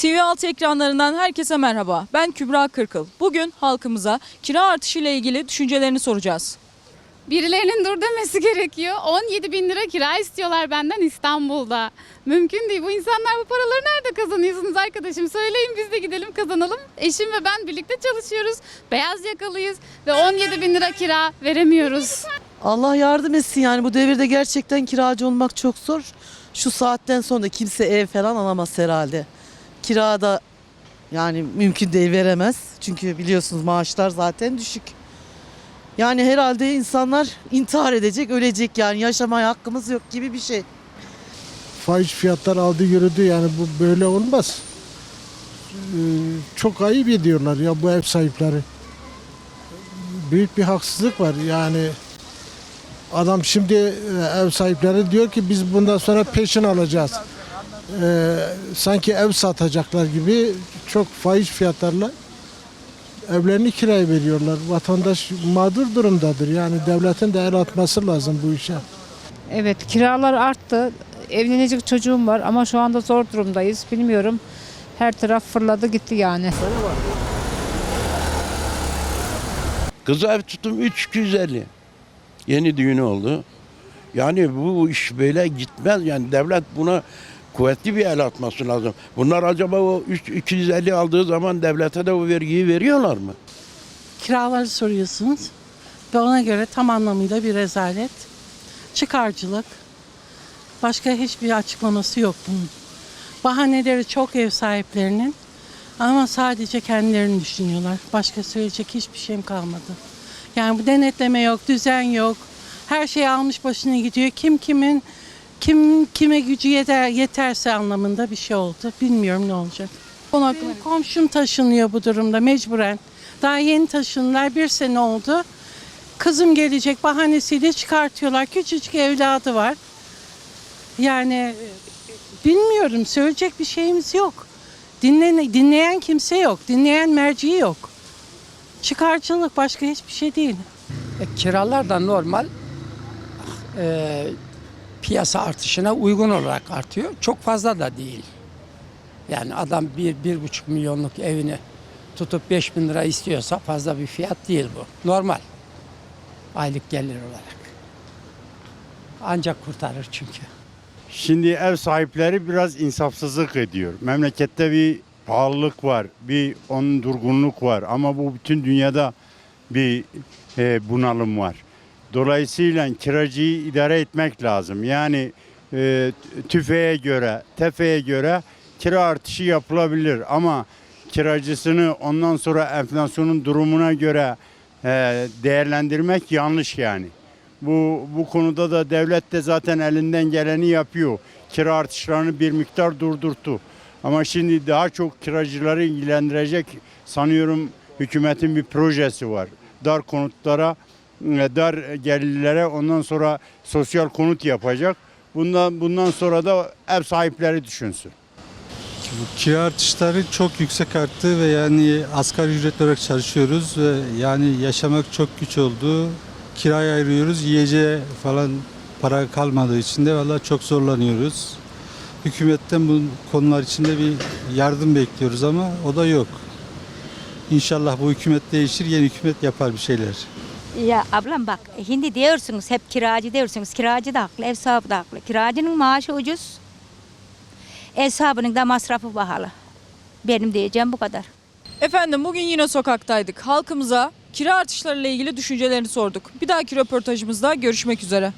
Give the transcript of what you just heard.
TV6 ekranlarından herkese merhaba. Ben Kübra Kırkıl. Bugün halkımıza kira artışı ile ilgili düşüncelerini soracağız. Birilerinin dur demesi gerekiyor. 17 bin lira kira istiyorlar benden İstanbul'da. Mümkün değil. Bu insanlar bu paraları nerede kazanıyorsunuz arkadaşım? Söyleyin biz de gidelim kazanalım. Eşim ve ben birlikte çalışıyoruz. Beyaz yakalıyız ve 17 bin lira kira veremiyoruz. Allah yardım etsin yani bu devirde gerçekten kiracı olmak çok zor. Şu saatten sonra kimse ev falan alamaz herhalde. Kirada yani mümkün değil veremez. Çünkü biliyorsunuz maaşlar zaten düşük. Yani herhalde insanlar intihar edecek, ölecek yani yaşamaya hakkımız yok gibi bir şey. fahiş fiyatlar aldı yürüdü yani bu böyle olmaz. Ee, Çok ayıp ediyorlar ya bu ev sahipleri. Büyük bir haksızlık var yani. Adam şimdi e, ev sahipleri diyor ki biz bundan sonra peşin alacağız. Ee, sanki ev satacaklar gibi çok fahiş fiyatlarla evlerini kiraya veriyorlar. Vatandaş mağdur durumdadır. Yani devletin de el atması lazım bu işe. Evet kiralar arttı. Evlenecek çocuğum var ama şu anda zor durumdayız. Bilmiyorum. Her taraf fırladı gitti yani. Kızı ev tuttum 3250. Yeni düğünü oldu. Yani bu iş böyle gitmez. Yani devlet buna kuvvetli bir el atması lazım. Bunlar acaba o 3 250 aldığı zaman devlete de o vergiyi veriyorlar mı? kiraları soruyorsunuz ve ona göre tam anlamıyla bir rezalet. Çıkarcılık. Başka hiçbir açıklaması yok bunun. Bahaneleri çok ev sahiplerinin ama sadece kendilerini düşünüyorlar. Başka söyleyecek hiçbir şeyim kalmadı. Yani bu denetleme yok, düzen yok. Her şey almış başına gidiyor. Kim kimin kim kime gücü yeter, yeterse anlamında bir şey oldu. Bilmiyorum ne olacak. Konu hakkında. Benim komşum taşınıyor bu durumda mecburen. Daha yeni taşındılar bir sene oldu. Kızım gelecek bahanesiyle çıkartıyorlar. Küçücük evladı var. Yani e, bilmiyorum söyleyecek bir şeyimiz yok. Dinlen, dinleyen kimse yok. Dinleyen merci yok. Çıkarcılık başka hiçbir şey değil. E, kiralar da normal e, piyasa artışına uygun olarak artıyor. Çok fazla da değil. Yani adam bir, bir buçuk milyonluk evini tutup 5 bin lira istiyorsa fazla bir fiyat değil bu. Normal. Aylık gelir olarak. Ancak kurtarır çünkü. Şimdi ev sahipleri biraz insafsızlık ediyor. Memlekette bir pahalılık var, bir onun durgunluk var ama bu bütün dünyada bir e, bunalım var. Dolayısıyla kiracıyı idare etmek lazım. Yani e, tüfeğe göre, tefeye göre kira artışı yapılabilir ama kiracısını ondan sonra enflasyonun durumuna göre e, değerlendirmek yanlış yani. Bu bu konuda da devlet de zaten elinden geleni yapıyor. Kira artışlarını bir miktar durdurttu. Ama şimdi daha çok kiracıları ilgilendirecek sanıyorum hükümetin bir projesi var. Dar konutlara, dar gelirlere ondan sonra sosyal konut yapacak. Bundan bundan sonra da ev sahipleri düşünsün. Bu kira artışları çok yüksek arttı ve yani asgari ücret olarak çalışıyoruz ve yani yaşamak çok güç oldu. Kiraya ayırıyoruz, yiyeceğe falan para kalmadığı için de valla çok zorlanıyoruz. Hükümetten bu konular içinde bir yardım bekliyoruz ama o da yok. İnşallah bu hükümet değişir, yeni hükümet yapar bir şeyler. Ya ablam bak şimdi diyorsunuz hep kiracı diyorsunuz. Kiracı da haklı, ev sahibi de haklı. Kiracının maaşı ucuz. Ev sahibinin de masrafı pahalı. Benim diyeceğim bu kadar. Efendim bugün yine sokaktaydık. Halkımıza kira artışları ile ilgili düşüncelerini sorduk. Bir dahaki röportajımızda görüşmek üzere.